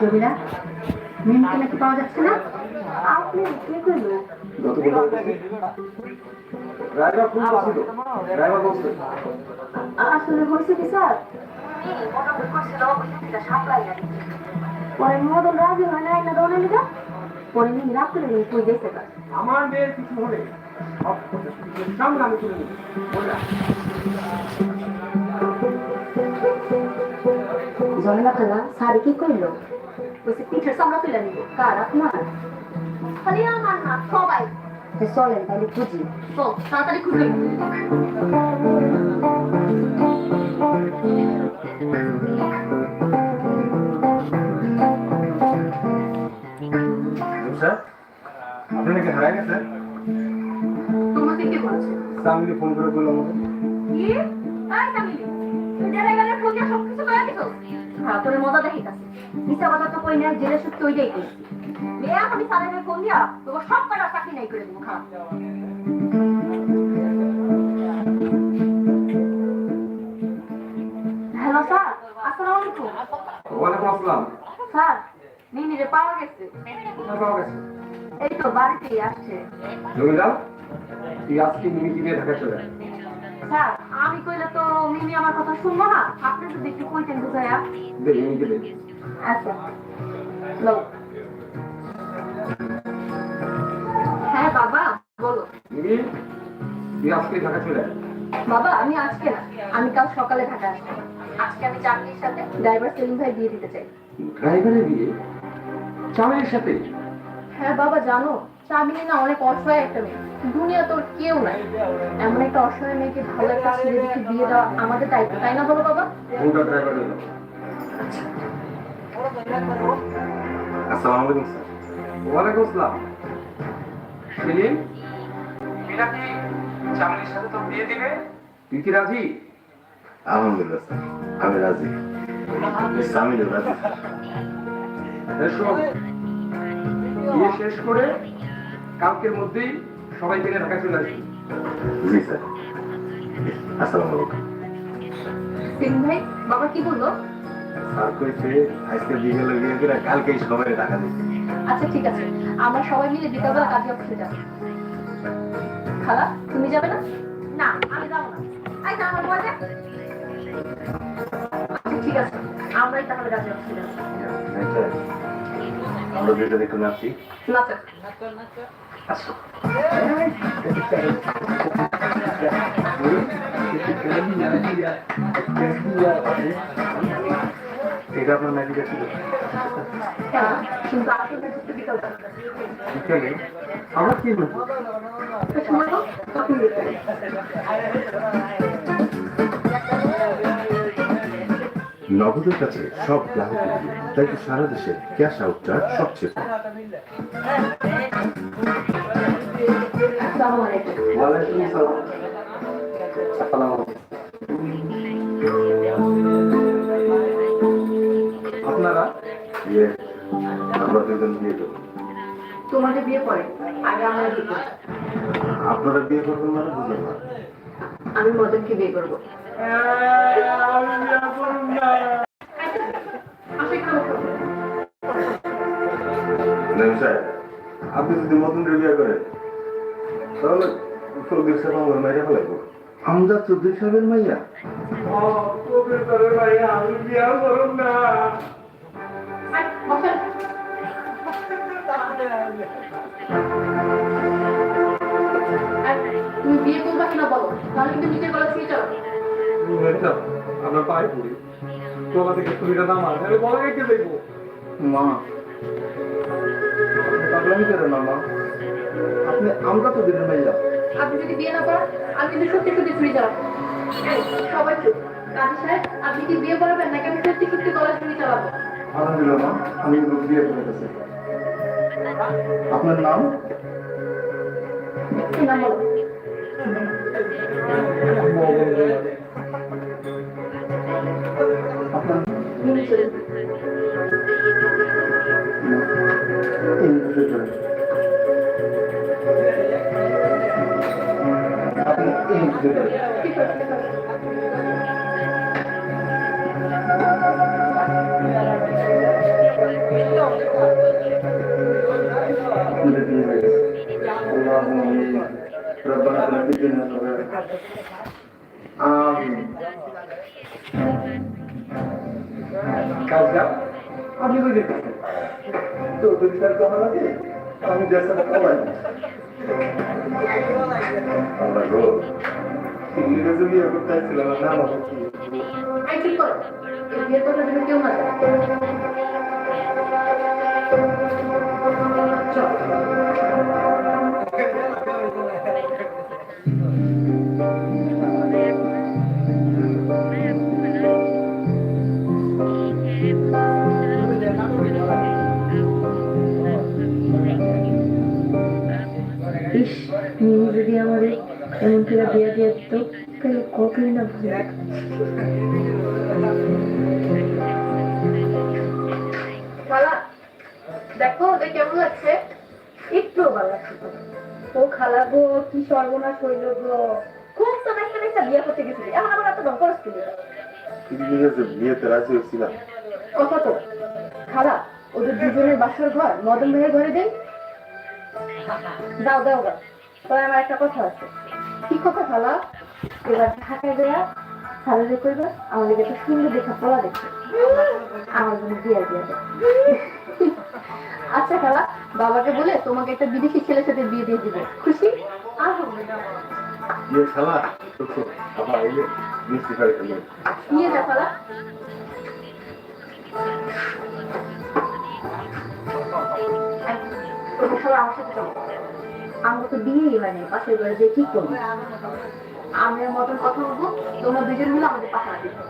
জমিলা মিমকে নাকি পাওয়া যাচ্ছে না? আপনি কে করল আসলে হয়েছে কি স্যার? পরে মদন রাজি হয় না না দৌড়ে নিগা পরে নিয়ে রাত্রে নিয়ে তুই দেখতে পার আমার মেয়ের কিছু হলে সব সামনে আমি তুলে জমিলা খালা শাড়ি কি করল বলছে পিঠের সামলা তুলে নিব। কার আপনার? খালি আমার না সবাই। চলেন তাহলে খুঁজি। চল তাড়াতাড়ি খুঁজে আপনি নাকি হারাই গেছেন? তোমাকে কে বলেছে? সামনে ফোন করে বলল আমাকে। কি? তাই কামিলি তোর মজা দেখিতাছে মিথ্যা কথা তো কই না জেলে সত্যি ওইটাই কই মেয়ে আমি সালেমের ফোন দিয়া তোকে সব কটা চাকরি নাই করে দেবো খারাপ হ্যালো স্যার আসসালামু আলাইকুম। ওয়ালাইকুম আসসালাম। স্যার মিনিরে পাওয়া গেছে। পাওয়া গেছে? এই তো বাড়িতেই আসছে। জমিলা তুই আজকে মিমিকে নিয়ে ঢাকা চলে স্যার আমি কইলে তো মিমি আমার কথা শুনব না। আপনি যদি একটু কইতেন বুঝাইয়া দে মিমিকে দে আচ্ছা হ্যাঁ বাবা বলো। মিমি তুই আজকে ঢাকা চলে বাবা আমি আজকে না আমি কাল সকালে ঢাকা আসব। আজকে আমি চাকরির সাথে ড্রাইভার সেলিম ভাই বিয়ে দিতে চাই। ড্রাইভারের বিয়ে? চামের সাথে? হ্যাঁ বাবা জানো। চামিনী না অনেক অসহায় একটা মেয়ে। দুনিয়া তোর কেউ নাই। এমন একটা অসহায় মেয়েকে ভালো একটা ছেলে দেখে বিয়ে দেওয়া আমাদের দায়িত্ব তাই না বলো বাবা? কোনটা ড্রাইভার হলো আসসালামু আলাইকুম স্যার। ওয়ালাইকুম আসসালাম। সেলিম মিনা কি চামেলির সাথে তো বিয়ে দিবে? তুই কি রাজি? আলহামদুলিল্লাহ স্যার। আমি রাজি। সামিল রাজি। স্যার বিয়ে শেষ করে কালকের মধ্যেই সবাই মিলে ঢাকা চলে আসবি। জি স্যার। আসসালামু আলাইকুম। ভাই বাবা কি বলল? স্যার কইছে আজকে বিকেলে বিয়ে করে কালকেই সবাই টাকা দিচ্ছে আচ্ছা ঠিক আছে। আমরা সবাই মিলে বিকালবেলা কাজে অফিসে যাব। খালা তুমি যাবে না? না আমি যাব না। আই না আমার বলে আচ্ছা ঠিক আছে। আমরাই তাহলে কাজে অফিসে যাব। আচ্ছা আমরা না স্যার আসো এটা আপনার ম্যাজিক ছিল। বিকেলে আবার কি নগদের কাছে সব গ্রাহক তাই তো সারা দেশে ক্যাশ আউট আউটটা সবচেয়ে কম? আপনারা? ইয়ে আমরা দুজন বিয়ে করব। তোমাকে বিয়ে করে আগে আমরা বিয়ে আপনারা বিয়ে করবেন মানে বুঝলাম না। আমি মদনকে বিয়ে করব। আপনি যদি মতন বিয়ে করেন তাহলে চৌধুরী সাহেব আমার মাইরা ফেলাইব। আমজা চৌধুরী সাহেবের মাইয়া। তুমি বিয়ে করবা কিনা বলো? তাহলে কিন্তু নিজের গলা ছুঁয়ে আমরা পায়ে পড়ি। তোলা থেকে ছুরিটা নামা তাহলে বলা কে দেখব মা পাগলামি করেন না মা আপনি আমরা তো দিনের মাইয়া। আপনি যদি বিয়ে না করেন আমি কিন্তু সত্যি সত্যি ছুঁয়ে যাব সবাই চুপ। কাজী সাহেব আপনি কি বিয়ে করাবেন নাকি আমি সত্যি সত্যি গলা ছুঁয়ে চালাবো? আলহামদুলিল্লাহ মা আমি কিন্তু বিয়ে করে গেছি আপনার নাম? কি নাম বলো। ভেতরে। ربنا تنبينا آمين কাজটা আপনি তো দেখতেছেন তো তার কেমন লাগে আমি দেশে খাওয়াই। আল্লাহ গো ইংরেজি বিয়ে করতে মিমি যদি আমাদের এমন করে বিয়ে দিয়ে দিত তাহলে কতই না ভালো খালা দেখো ওদের কেমন লাগছে? একটু ভালো লাগছে ও খালা গো কি সর্বনাশ হইল গো। খুব তো বিয়ে করতে গেছিলি এখন আবার এত তুমি যে বিয়েতে রাজি কথা তো খালা ওদের দুজনের বাসার ঘর মদন ভাইয়ের ঘরে দেন দাও দাও দাও। তবে আমার একটা কথা আছে। কি কথা খালা এবার ঢাকায় দেয়া খালারে করবে আমাদের একটা সুন্দর দেখা পড়া দেখবে আমার জন্য বিয়ে দিয়ে আচ্ছা খালা বাবাকে বলে তোমাকে একটা বিদেশি ছেলের সাথে বিয়ে দিয়ে দিবে। খুশি? আলহামদুলিল্লাহ বিয়ে খেলা আবার এই মিষ্টি খাই নিয়ে যা খালা খালা আমার সাথে আমরা তো বিয়েই হয়নি পাশের বাড়ি যে কি করব আমি ওর মতন কথা বলব তোমরা দুজন মিলে আমাদের পাশা দিবে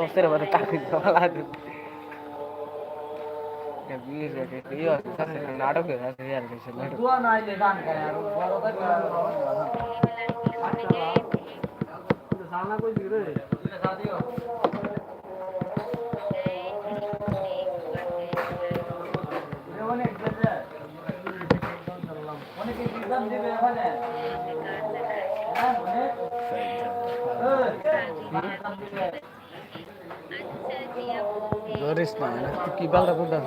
Usir baru takut malah tuh. के बीस के के यो सब कर्नाटक के है यार के से बैठ दुआ ना ले दान का यार बोलो तो साला कोई गिरे शादी हो ধরিস না তুই কি বালটা করতেছ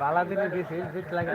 বালা দিনে দিছি জিত লাগে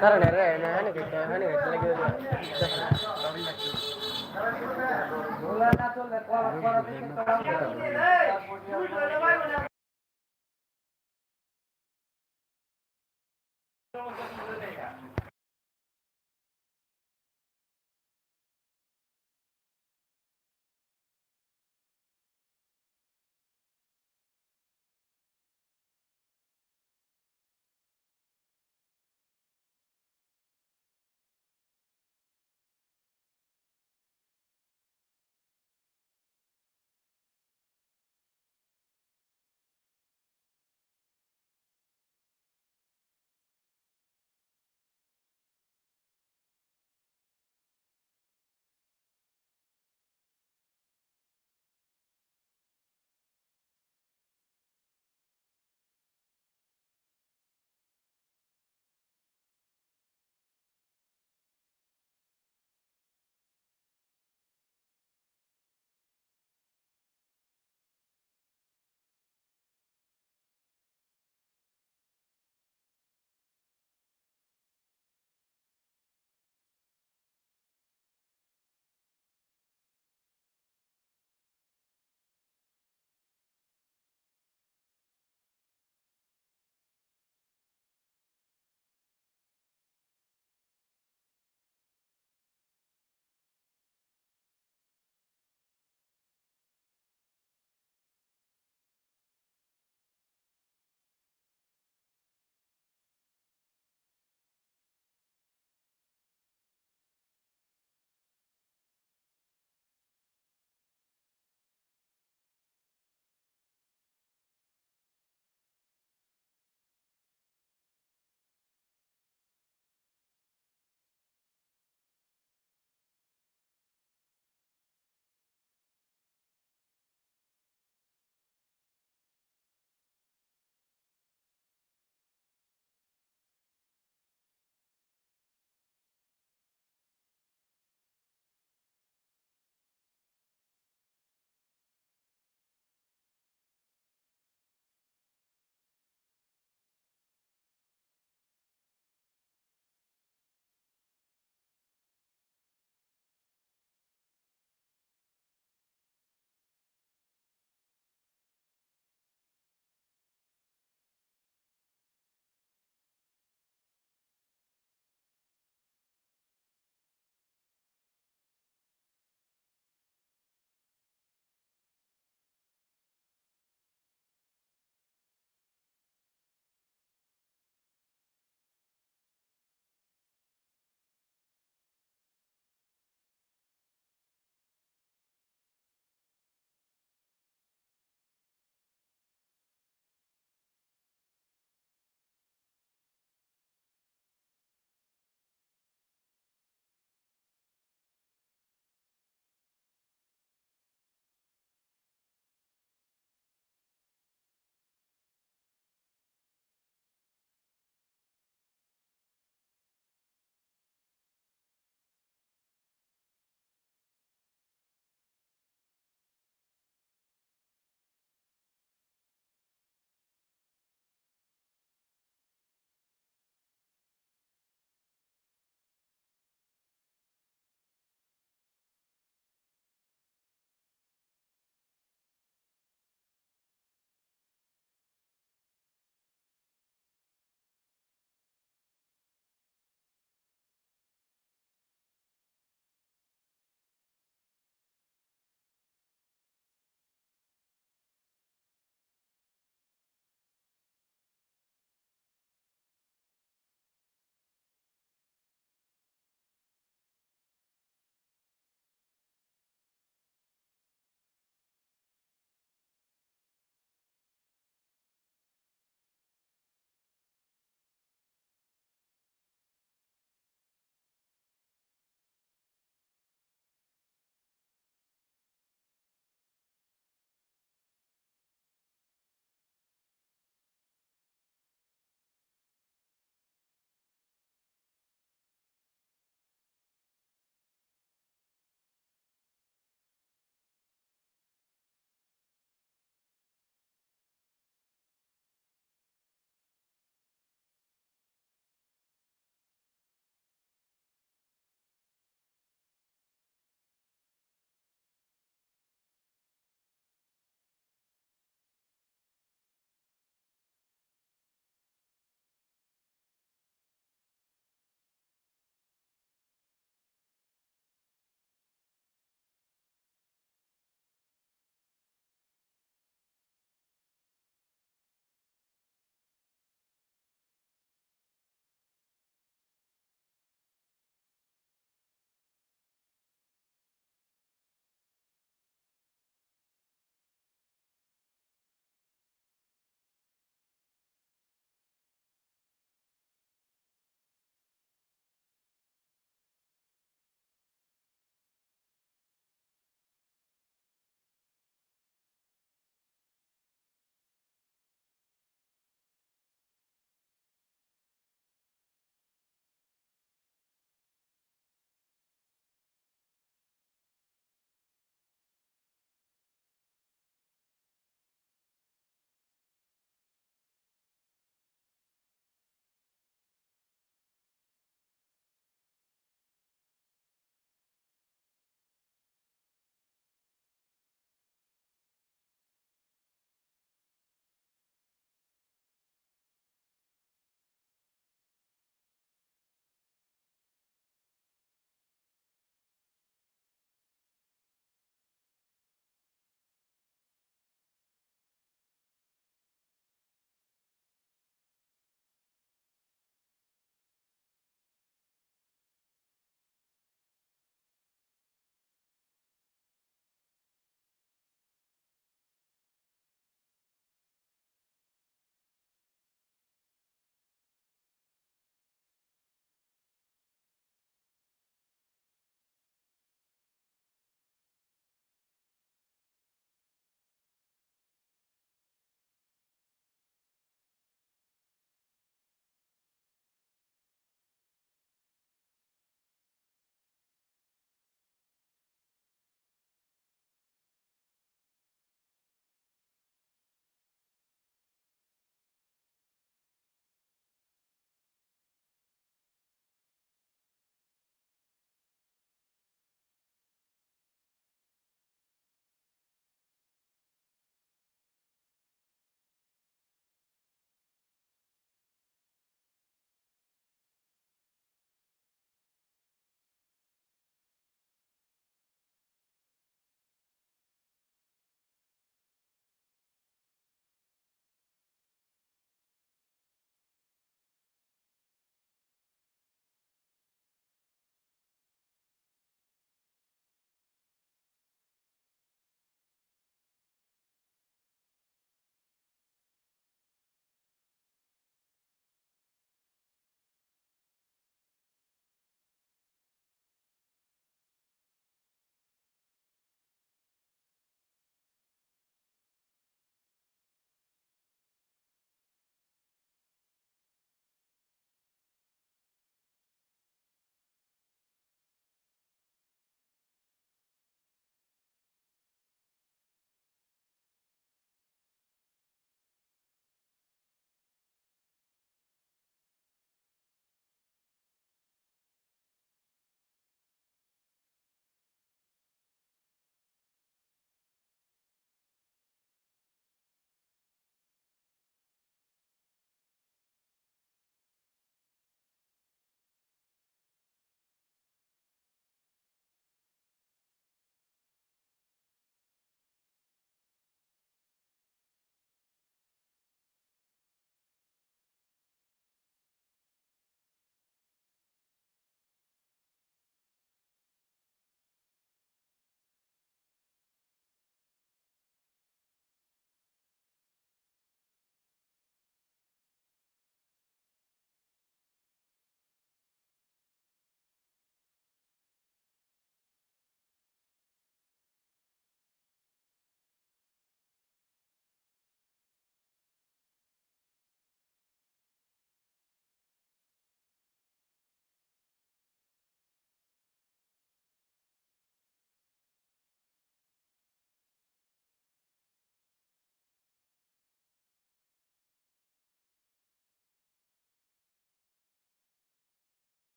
ಸರ್ ನರೇ ನಾನು ಕಟ್ಟ ನಾನು ಕಟ್ಟಲಿಕ್ಕೆ ಬೋಲಾ ನಾ ತೋ ಲಕ್ವಾ ಲಕ್ವಾ